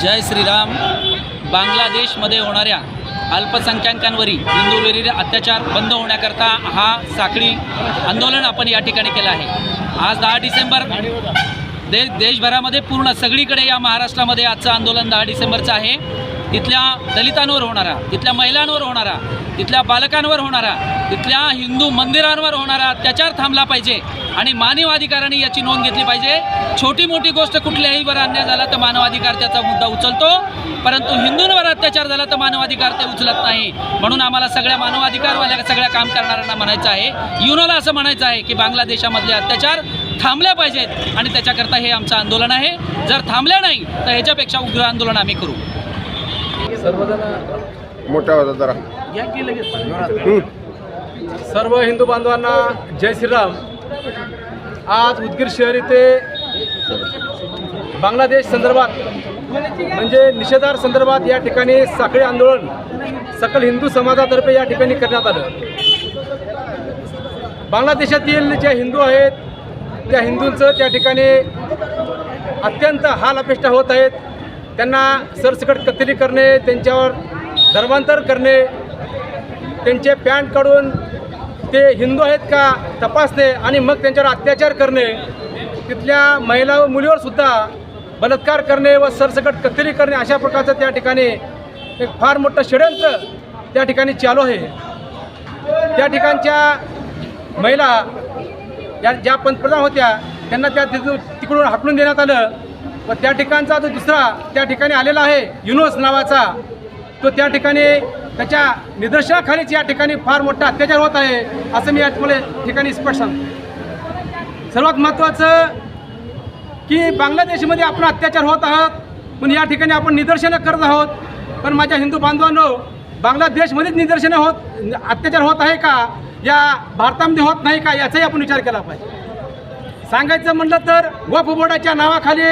जय श्रीराम. बांगलादेशमध्ये होणाऱ्या अल्पसंख्याकांवरील हिंदूवरील अत्याचार बंद होण्याकरता हा साखळी आंदोलन आपण या ठिकाणी केलं आहे. आज दहा डिसेंबर दे देशभरामध्ये पूर्ण सगळीकडे या महाराष्ट्रामध्ये आजचं आंदोलन दहा डिसेंबरचं आहे. तिथल्या दलितांवर होणारा तिथल्या महिलांवर होणारा तिथल्या बालकांवर होणारा तिथल्या हिंदू मंदिरांवर होणारा अत्याचार थांबला पाहिजे. आणि मानवाधिकारांनी याची नोंद घेतली पाहिजे. छोटी मोठी गोष्ट कुठल्याही वर अन्याय झाला तर मानवाधिकार त्याचा मुद्दा उचलतो. परंतु हिंदूंवर अत्याचार झाला तर मानवाधिकार ते उचलत नाही. म्हणून आम्हाला सगळ्या मानवाधिकारवाल्या सगळ्या काम करणाऱ्यांना म्हणायचं आहे. युनोला असं म्हणायचं आहे की बांगलादेशामधले अत्याचार थांबल्या पाहिजेत आणि त्याच्याकरता हे आमचं आंदोलन आहे. जर थांबल्या नाही तर ह्याच्यापेक्षा उग्र आंदोलन आम्ही करू. मोठ्या होता जरा. सर्व हिंदू बांधवांना जय श्रीराम. आज उदगीर शहर येथे बांगलादेश संदर्भात म्हणजे निषेधार संदर्भात या ठिकाणी साखळी आंदोलन सकल हिंदू समाजातर्फे या ठिकाणी करण्यात आलं. बांगलादेशातील ज्या हिंदू आहेत त्या हिंदूंचं त्या ठिकाणी अत्यंत हाल अपेष्टा होत आहेत. त्यांना सरसकट कत्तली करणे त्यांच्यावर धर्मांतर करणे त्यांचे पॅन्ट काढून ते हिंदू आहेत का तपासणे आणि मग त्यांच्यावर अत्याचार करणे तिथल्या महिला व मुलीवर सुद्धा बलात्कार करणे व सरसकट कत्तरी करणे अशा प्रकारचं त्या ठिकाणी एक फार मोठं षडयंत्र त्या ठिकाणी चालू आहे. त्या ठिकाणच्या महिला या ज्या पंतप्रधान होत्या त्यांना त्या तिथून तिकडून हाकलून देण्यात आलं व त्या ठिकाणचा जो दुसरा त्या ठिकाणी आलेला आहे युनोस नावाचा तो त्या ठिकाणी त्याच्या निदर्शनाखालीच या ठिकाणी फार मोठा अत्याचार होत आहे असं मी या ठिकाणी स्पष्ट सांगतो. सर्वात महत्त्वाचं की बांगलादेशमध्ये आपण अत्याचार होत आहोत पण या ठिकाणी आपण निदर्शनं करत आहोत. पण माझ्या हिंदू बांधवांनो बांगलादेशमध्येच निदर्शनं होत अत्याचार होत आहे का? या भारतामध्ये होत नाही का? याचाही आपण विचार केला पाहिजे. सांगायचं म्हटलं तर वफ बोर्डाच्या नावाखाली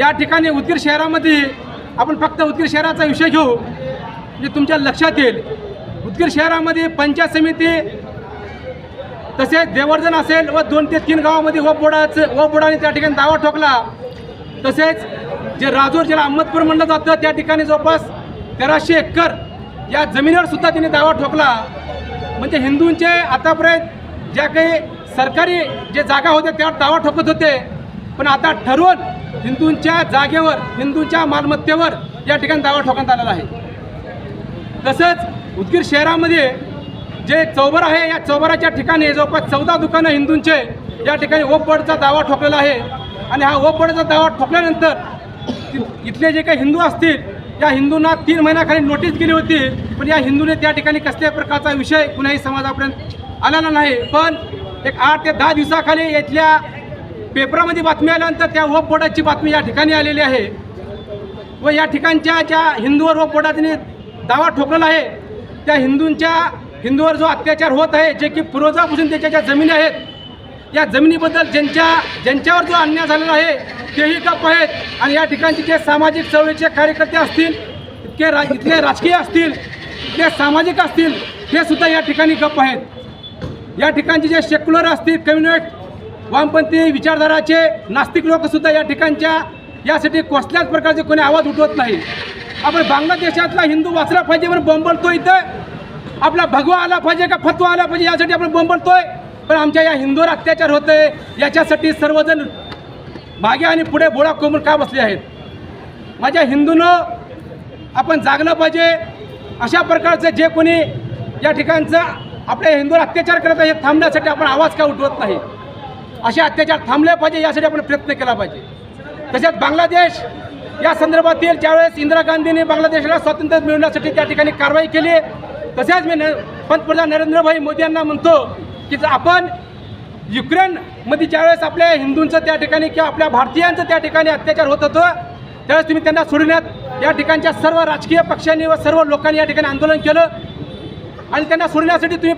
या ठिकाणी उदगीर शहरामध्ये आपण फक्त उदगीर शहराचा विषय घेऊ म्हणजे तुमच्या लक्षात येईल. उदगीर शहरामध्ये पंचायत समिती तसेच देवर्जन असेल व दोन ते तीन गावामध्ये व बोर्डाचं व बोर्डाने त्या ठिकाणी दावा ठोकला. तसेच जे राजूर ज्याला अहमदपूर म्हणलं जातं त्या ठिकाणी जवळपास तेराशे एकर या जमिनीवर सुद्धा त्यांनी दावा ठोकला. म्हणजे हिंदूंचे आतापर्यंत ज्या काही सरकारी जे जागा होत्या त्यावर दावा ठोकत होते. पण आता ठरवून हिंदूंच्या जागेवर हिंदूंच्या मालमत्तेवर या ठिकाणी दावा ठोकण्यात आलेला आहे. तसंच उदगीर शहरामध्ये जे चौबर आहे या चौबराच्या ठिकाणी जवळपास चौदा दुकानं हिंदूंचे या ठिकाणी ओपबडचा दावा ठोकलेला आहे. आणि हा ओपबडचा दावा ठोकल्यानंतर इथले जे काही हिंदू असतील या हिंदूंना तीन महिन्याखाली नोटीस गेली होती पण या हिंदूने त्या ठिकाणी कसल्याही प्रकारचा विषय कुणाही समाजापर्यंत आलेला नाही. पण एक आठ ते दहा दिवसाखाली इथल्या पेपरामध्ये बातमी आल्यानंतर त्या वप बोर्डाची बातमी या ठिकाणी आलेली आहे. व या ठिकाणच्या ज्या हिंदूवर वप बोर्डाने दावा ठोकलेला आहे. त्या हिंदूंच्या हिंदूवर जो अत्याचार होत आहे जे की पूर्वजापासून त्याच्या ज्या जमिनी आहेत या जमिनीबद्दल ज्यांच्या ज्यांच्यावर जो अन्याय झालेला आहे तेही गप्प आहेत. आणि या ठिकाणचे जे सामाजिक चळवळीचे कार्यकर्ते असतील इतके रा इथले राजकीय असतील इथले सामाजिक असतील हे सुद्धा या ठिकाणी गप्प आहेत. या ठिकाणचे जे सेक्युलर असतील कम्युनिस्ट वामपंथी विचारधाराचे नास्तिक लोकसुद्धा या ठिकाणच्या यासाठी कसल्याच प्रकारचे कोणी आवाज उठवत नाही. आपण बांगलादेशातला हिंदू वाचला पाहिजे म्हणून बंबलतो इथं. आपला भगवा आला पाहिजे का फतवा आला पाहिजे यासाठी आपण बंबलतोय. पण आमच्या या हिंदूवर अत्याचार होतोय. याच्यासाठी सर्वजण मागे आणि पुढे बोळा कोंबून का बसले आहेत? माझ्या हिंदूनं आपण जागलं पाहिजे. अशा प्रकारचं जे कोणी या ठिकाणचं आपल्या हिंदूवर अत्याचार करत आहे हे थांबण्यासाठी आपण आवाज का उठवत नाही? असे अत्याचार थांबले पाहिजे यासाठी आपण प्रयत्न केला पाहिजे. तसेच बांगलादेश या संदर्भातील ज्यावेळेस इंदिरा गांधींनी बांगलादेशाला स्वातंत्र्य मिळवण्यासाठी त्या ठिकाणी कारवाई केली तसेच मी न पंतप्रधान नरेंद्रभाई मोदी यांना म्हणतो की जर आपण युक्रेनमध्ये ज्यावेळेस आपल्या हिंदूंचं त्या ठिकाणी किंवा आपल्या भारतीयांचं त्या ठिकाणी अत्याचार होत होतं त्यावेळेस तुम्ही त्यांना सोडण्यात या ठिकाणच्या सर्व राजकीय पक्षांनी व सर्व लोकांनी या ठिकाणी आंदोलन केलं आणि त्यांना सोडण्यासाठी तुम्ही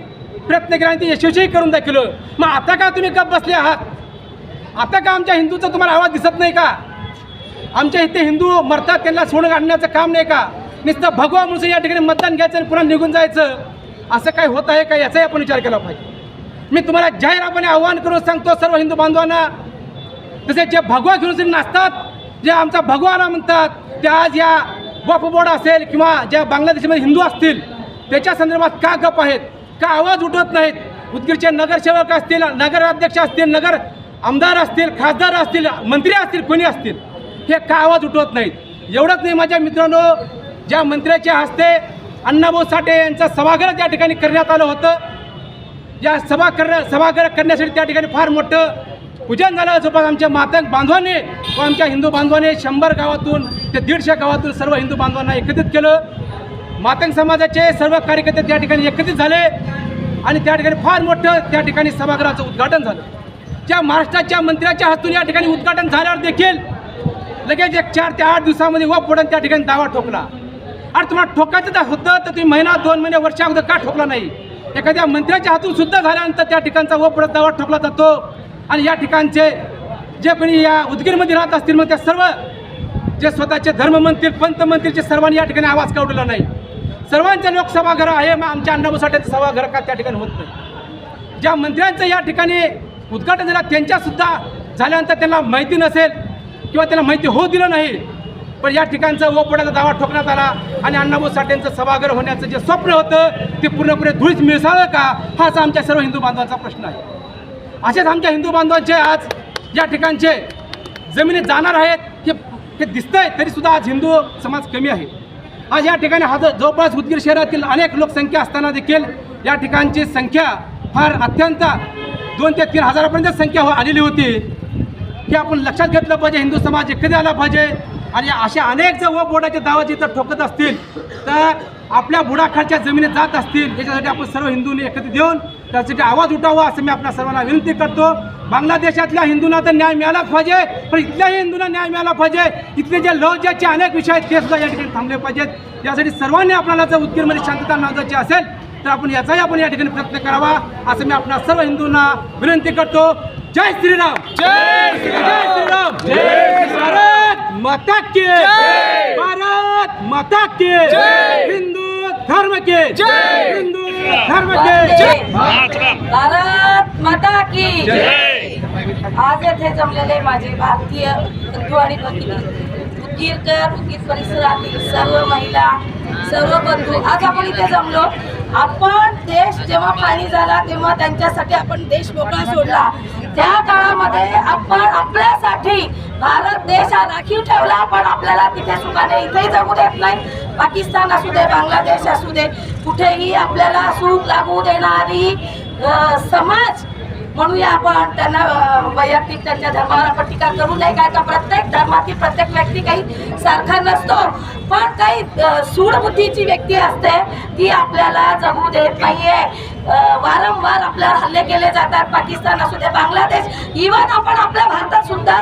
प्रयत्न केला आणि ते यशस्वी करून दाखवलं. मग आता का तुम्ही गप बसले आहात? आता का आमच्या हिंदूचा तुम्हाला आवाज दिसत नाही का? आमच्या इथे हिंदू मरतात त्यांना सोडून काढण्याचं काम नाही का? नुसतं भगवा म्हणून या ठिकाणी मतदान घ्यायचं आणि पुन्हा निघून जायचं. असं काय होत आहे का? याचाही आपण विचार केला पाहिजे. मी तुम्हाला जाहीरपणे आव्हान करून सांगतो सर्व हिंदू बांधवांना. तसे जे भगवा घेऊन जे नाचतात जे आमचा भगवान म्हणतात त्या आज या वफ बोर्ड असेल किंवा ज्या बांगलादेशमध्ये हिंदू असतील त्याच्या संदर्भात का गप आहेत? का आवाज उठवत नाहीत? उदगीरचे नगरसेवक असतील नगराध्यक्ष असतील नगर आमदार असतील खासदार असतील मंत्री असतील कोणी असतील? हे का आवाज उठवत नाहीत? एवढंच नाही माझ्या मित्रांनो ज्या मंत्र्याच्या हस्ते अण्णाभाऊ साठे यांचा सभागृह त्या ठिकाणी करण्यात आलं होतं. या सभा कर सभागृह करण्यासाठी त्या ठिकाणी फार मोठं पूजन झालं. जवळपास आमच्या मातंग बांधवाने व आमच्या हिंदू बांधवाने शंभर गावातून ते दीडशे गावातून सर्व हिंदू बांधवांना एकत्रित केलं. मातंग समाजाचे सर्व कार्यकर्ते त्या ठिकाणी एकत्रित झाले आणि त्या ठिकाणी फार मोठं त्या ठिकाणी सभागृहाचं उद्घाटन झालं. ज्या महाराष्ट्राच्या मंत्र्याच्या हस्तून या ठिकाणी उद्घाटन झाल्यावर देखील लगेच एक चार ते आठ दिवसामध्ये व पुढे त्या ठिकाणी दावा ठोकला. आणि तुम्हाला ठोकायचं तर होतं तर तुम्ही महिना दोन महिने वर्षा अगोदर का ठोकला नाही? एखाद्या मंत्र्याच्या हातून सुद्धा झाल्यानंतर त्या ठिकाणचा व पुढे दावा ठोकला जातो. आणि या ठिकाणचे जे कोणी या उदगीरमध्ये राहत असतील मग त्या सर्व जे स्वतःचे धर्म म्हणतील पंत म्हणतील सर्वांनी या ठिकाणी आवाज काढलेला नाही. सर्वांचं लोकसभागृह आहे मग आमच्या अण्णाभाऊ सभागृह का त्या ठिकाणी होत नाही? ज्या मंत्र्यांचं या ठिकाणी उद्घाटन झालं त्यांच्यासुद्धा झाल्यानंतर त्यांना माहिती नसेल किंवा त्यांना माहिती होऊ दिलं नाही पण या ठिकाणचा ओपडाचा दावा ठोकण्यात आला आणि अण्णाभाऊ साठेंचं सभागृह होण्याचं जे स्वप्न होतं ते पूर्णपणे धुळीच मिळसावं का? हाच आमच्या सर्व हिंदू बांधवांचा प्रश्न आहे. असेच आमच्या हिंदू बांधवांचे आज या ठिकाणचे जमिनीत जाणार आहेत हे हे दिसतंय तरीसुद्धा आज हिंदू समाज कमी आहे. आज या ठिकाणी हा जवळपास उदगीर शहरातील अनेक लोकसंख्या असताना देखील या ठिकाणची संख्या फार अत्यंत दोन ते तीन हजारापर्यंत संख्या हो- आलेली होती. हे आपण लक्षात घेतलं पाहिजे. हिंदू समाज एकत्र आला पाहिजे. आणि अशा अनेक जर व बोर्डाचे दावा जिथं ठोकत असतील तर आपल्या बुडाखालच्या जमिनीत जात असतील याच्यासाठी आपण सर्व हिंदूंनी एकत्रित देऊन त्यासाठी आवाज उठावा असं मी आपल्या सर्वांना विनंती करतो. बांगलादेशातल्या हिंदूंना तर न्याय मिळालाच पाहिजे पण इथल्याही हिंदूंना न्याय मिळाला पाहिजे. इथले जे लौज्याचे अनेक विषय आहेत ते सुद्धा या ठिकाणी थांबले पाहिजेत. यासाठी सर्वांनी आपल्याला जर उदगीरमध्ये शांतता नांदायची असेल तर आपण याचाही आपण या ठिकाणी प्रयत्न करावा असं मी आपल्या सर्व हिंदूंना विनंती करतो. जय श्रीराम। जय जय श्रीराम। जय भारत माता के। भारत माता के। हिंदू धर्म के। हिंदू धर्म के। भारत माता की। आज येथे जमलेले माझे भारतीय बंधू आणि गिरकर उदगीरकर परिसरातील सर्व महिला सर्व बंधू. आज आपण इथे जमलो. आपण देश जेव्हा पाणी झाला तेव्हा त्यांच्यासाठी आपण देश मोकळा सोडला. त्या काळामध्ये आपण आपल्यासाठी भारत देश हा राखीव ठेवला पण आपल्याला तिथे सुखाने इथेही जगू देत नाही. पाकिस्तान असू दे बांगलादेश असू दे कुठेही आपल्याला सुख लागू देणारी समाज म्हणूया आपण त्यांना वैयक्तिक त्यांच्या धर्मावर आपण टीका करू नये. काय का प्रत्येक धर्मातील प्रत्येक व्यक्ती काही सारखा नसतो. पण काही सूडबुद्धीची सूड बुद्धीची व्यक्ती असते ती आपल्याला जगू देत नाहीये. वारंवार आपल्यावर हल्ले केले जातात. पाकिस्तान असू दे बांगलादेश इवन आपण आपल्या भारतात सुद्धा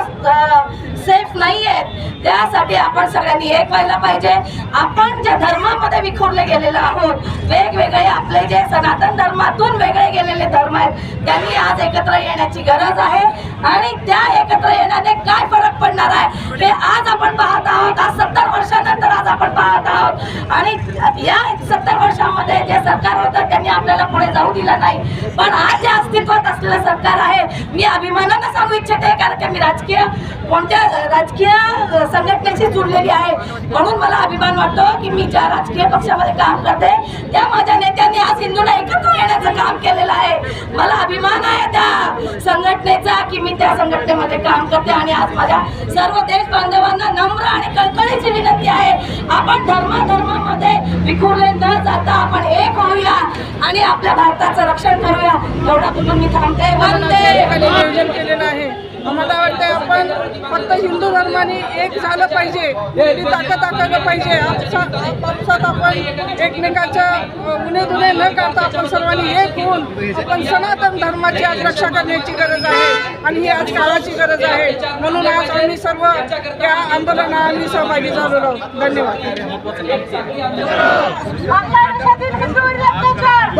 सेफ नाही आहेत त्यासाठी आपण सगळ्यांनी एक व्हायला पाहिजे. आपण ज्या धर्मामध्ये विखुरले गेलेलो आहोत वेगवेगळे आपले जे सनातन धर्मातून वेगळे गेलेले धर्म आहेत त्यांनी आज एकत्र येण्याची गरज आहे. आणि त्या एकत्र येण्याने काय फरक पडणार आहे हे आज आपण पाहत आहोत. आज सत्तर वर्षानंतर आज आपण पाहत आहोत. आणि या सत्तर वर्षामध्ये जे सरकार होतं त्यांनी आपल्याला पुढे जाऊ दिला नाही. पण आज जे अस्तित्वात असलेलं सरकार आहे मी अभिमानानं सांगू इच्छिते कारण की मी राजकीय कोणत्या राजकीय संघटनेशी जुडलेली आहे. म्हणून मला अभिमान वाटतो की मी ज्या राजकीय पक्षामध्ये काम करते त्या माझ्या नेत्यांनी आज हिंदूला काम केलेलं आहे. मला अभिमान आहे त्या संघटनेचा की मी त्या संघटनेमध्ये काम करते आणि आज माझ्या सर्व देश बांधवांना नम्र आणि कळकळीची विनंती आहे. आपण धर्म धर्मामध्ये विखुरले न जाता आपण एक होऊया आणि आपल्या भारताचं रक्षण करूया. एवढा कुठून मी थांबते. वंदे ठिकाणी नियोजन केलेलं आहे मला वाटतं आपण फक्त हिंदू धर्माने एक झालं पाहिजे. ताकद दाखवलं पाहिजे. आपसात आपण एकमेकाच्या गुन्हे दुने न करता आपण सर्वांनी एक होऊन आपण सनातन धर्माची आज रक्षा करण्याची गरज आहे आणि ही आज काळाची गरज आहे. म्हणून आज आम्ही सर्व या आंदोलनात आम्ही सहभागी झालेलो आहोत. धन्यवाद बांग्लादेशातील हिंदूंवर अत्याचार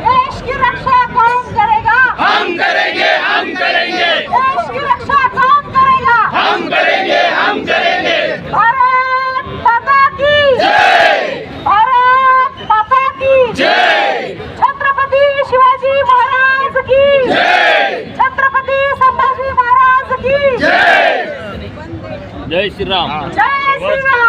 देश की रक्षा कौन करेगा हम करेंगे हम करेंगे। देश की रक्षा कौन करेगा। हम करेंगे हम करेंगे। भारत माता की। जय। भारत माता की। जय। छत्रपती शिवाजी महाराज की। जय। छत्रपती संभाजी महाराज की। जय। जय श्रीराम जय श्रीराम